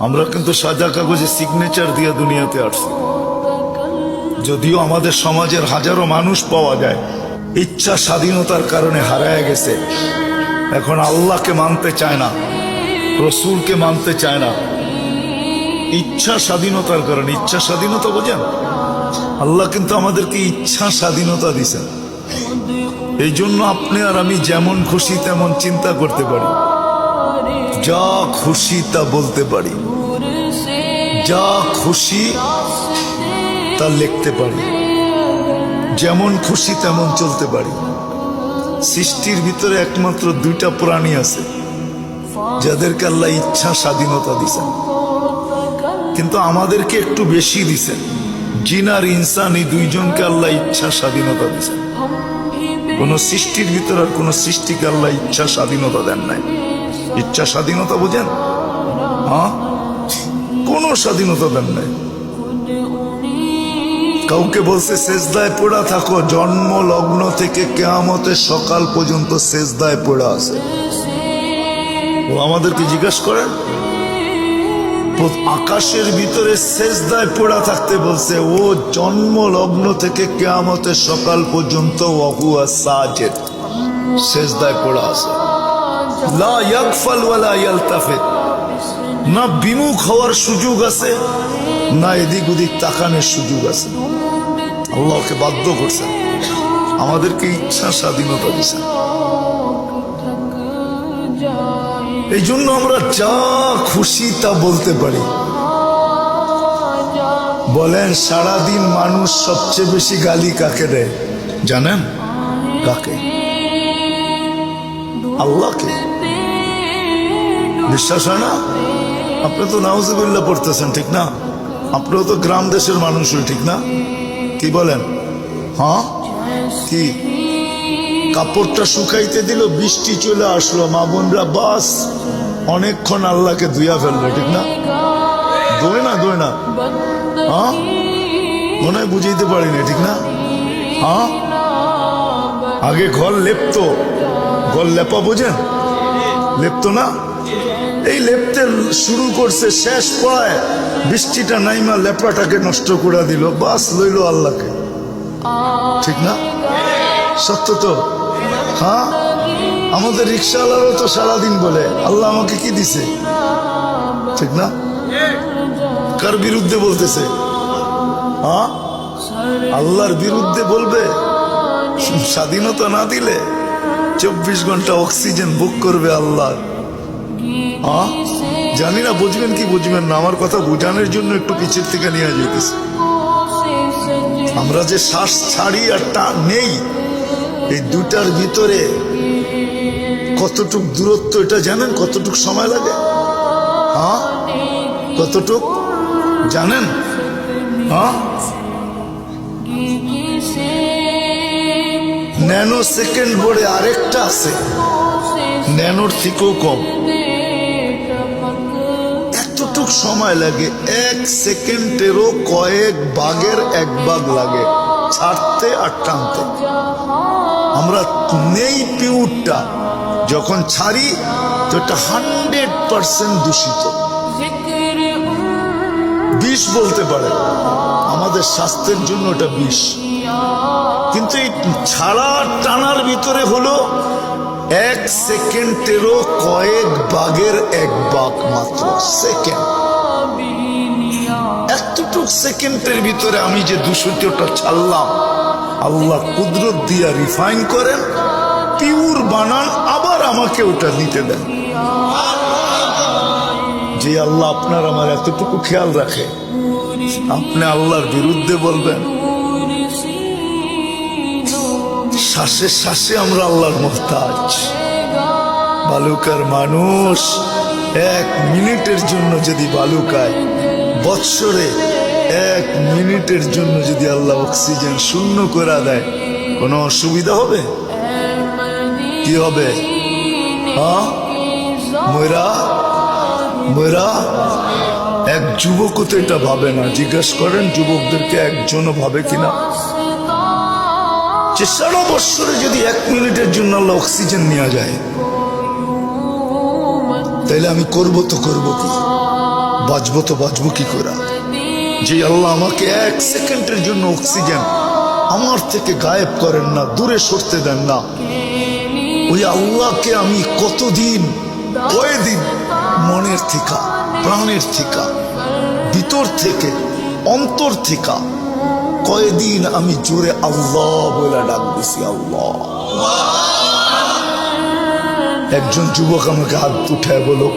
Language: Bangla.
আমরা কিন্তু সাজা কাগজে সিগনেচার দিয়ে দুনিয়াতে আসছি। যদিও আমাদের সমাজের হাজারো মানুষ পাওয়া যায়, ইচ্ছা স্বাধীনতার কারণে হারায় গেছে। এখন আল্লাহকে মানতে চায় না, রসুলকে মানতে চায় না। ইচ্ছা স্বাধীনতার কারণে, ইচ্ছা স্বাধীনতা বোঝেন? আল্লাহ কিন্তু আমাদেরকে ইচ্ছা স্বাধীনতা দিছেন। এই জন্য আপনি আর আমি যেমন খুশি তেমন চিন্তা করতে পারি। যা খুশি তা বলতে পারি। যা খুশি তা লিখতে পারি। যেমন খুশি তেমন চলতে পারি। সৃষ্টির ভিতরে একমাত্র দুইটা প্রাণী আছে, যাদেরকে আল্লাহ ইচ্ছা স্বাধীনতা দিছেন। কিন্তু আমাদেরকে একটু বেশি দিছেন। জিন আর ইনসান এই দুইজনকে আল্লাহ ইচ্ছা স্বাধীনতা দিছেন। কোন সৃষ্টির ভিতর আর কোন সৃষ্টিকে আল্লাহ ইচ্ছা স্বাধীনতা দেন নাই। ইচ্ছা স্বাধীনতা বোঝেন? হ্যাঁ? কোন স্বাধীনতা দেন নাই। কাউকে বলছে, সেজদায় পড়া থাকো জন্ম লগ্ন থেকে কেয়ামতের সকাল পর্যন্ত সেজদায় পড়া আছে। ও আমাদেরকে জিজ্ঞেস করেন আকাশের ভিতরে সেজদায় পড়া থাকতে বলছে, ও জন্ম লগ্ন থেকে কেয়ামতের সকাল পর্যন্ত ওয়াহুয়া সাজেদ, সেজদায় পড়া আছে। লা ইয়াগফাল ওয়ালা ইয়ালতাফিত না বিমুখ হওয়ার সুযোগ আছে, না এদিক ওদিক তাকানোর সুযোগ আছে। আল্লাহকে বাধ্য করছেন। আমাদেরকে ইচ্ছা স্বাধীনতা দিচ্ছেন এই জন্য আমরা যা খুশি তা বলতে পারি। বলেন, সারাদিন মানুষ সবচেয়ে বেশি গালি কাকে দেয়? জানেন? কাকে? আল্লাহকে। বিশ্বাস হয় না? আপনি তো নাউজুবিল্লাহ পড়তেছেন, ঠিক না? আপনিও তো গ্রাম দেশের মানুষই ঠিক না? কি বলেন? হ্যাঁ? কি? কাপড়টা শুকাইতে দিল, বৃষ্টি চলে আসলো, মা বোনরা, বাস, অনেকক্ষণ আল্লাহকে ধুইয়া ফেলল, ঠিক না? দোয় না দোয় না। হ্যাঁ? মনে হয় বুঝাইতে পারিনি, ঠিক না? হ্যাঁ? আগে ঘর লেপতো, ঘর লেপা বোঝেন? লেপতো না? এই লেপতে শুরু করছে, শেষ পায়। বৃষ্টিটা নাইমা লেপাটাকে নষ্ট করে দিল, বাস লইল আল্লাহকে। ঠিক না? সত্য তো? হ্যাঁ? আমাদের রিক্সাওয়ালারও তো সারাদিন বলে, আল্লাহ আমাকে কি দিছে? ঠিক না? কার বিরুদ্ধে বলতেছে? হ্যাঁ? আল্লাহর বিরুদ্ধে বলবে? স্বাধীনতা না দিলে চব্বিশ ঘণ্টা অক্সিজেন বুক করবে আল্লাহ। জানি না, বুঝবেন কি বুঝবেন না, আমার কথা বোঝানোর জন্য একটু পিছের থেকে নিয়ে যেতেছে। আমরা যে শ্বাস ছাড়ি আর টা নেই, এই দুটার ভিতরে কতটুক দূরত্ব এটা জানেন? কতটুক সময় লাগে? হ্যাঁ কতটুক? জানেন? হ্যাঁ ন্যানো সেকেন্ড বোর্ডে আরেকটা আছে। ন্যানোর থেকেও কম। এতটুক সময় লাগে? এক সেকেন্ডেরও কয়েক বাগের এক বাগ লাগে। ছাড়তে আর টানতে। আমরা নেই পিউরটা। যখন ছাড়ি তো এটা হান্ড্রেড পার্সেন্ট দূষিত। বিষ বলতে পারে। আমাদের স্বাস্থ্যের জন্য এটা বিষ। কিন্তু এই ছাড়া টানার ভিতরে হলো এক সেকেন্ডেরও কয়েক বাগের এক বাগ মাত্র। সেকেন্ড এতটুক সেকেন্ডের ভিতরে আমি যে দূষিতটা ছাড়লাম, আল্লাহ কুদরত দিয়া রিফাইন করেন পিউর বানান, আবার আমাকে ওটা নিতে দেন। যে আল্লাহ আপনার আমার এতটুকু খেয়াল রাখে, আপনি আল্লাহর বিরুদ্ধে বলবেন শ্বাসে শ্বাসে আমরা আল্লাহর মোহতাজ। বালুকার মানুষ এক মিনিটের জন্য যদি বালুকায়, বৎসরে এক মিনিটের জন্য যদি আল্লাহ অক্সিজেন শূন্য করে দেয়, কোনো অসুবিধা হবে? কি হবে? হ্যাঁ? ময়রা? ময়রা? এক যুবকও তো এটা ভাবে না। জিজ্ঞেস করেন, যুবকদেরকে একজনও ভাবে কিনা? যে সারা বৎসরে যদি এক মিনিটের জন্য আল্লাহ অক্সিজেন নেওয়া যায়, তাইলে আমি করব তো করব কি? বাঁচবো তো বাঁচবো কি করা? যে আল্লাহ আমাকে এক সেকেন্ডের জন্য অক্সিজেন আমার থেকে গায়েব করেন না, দূরে সরতে দেন না। ওই আল্লাহকে আমি কতদিন, কয়েদিন মনের থিকা, প্রাণের থিকা, ভিতর থেকে, অন্তর থিকা কয়েদিন আমি জোরে আল্লাহ বলে ডাক দিছি আল্লাহ। একজন যুবক আমাকে হাত উঠায় বলো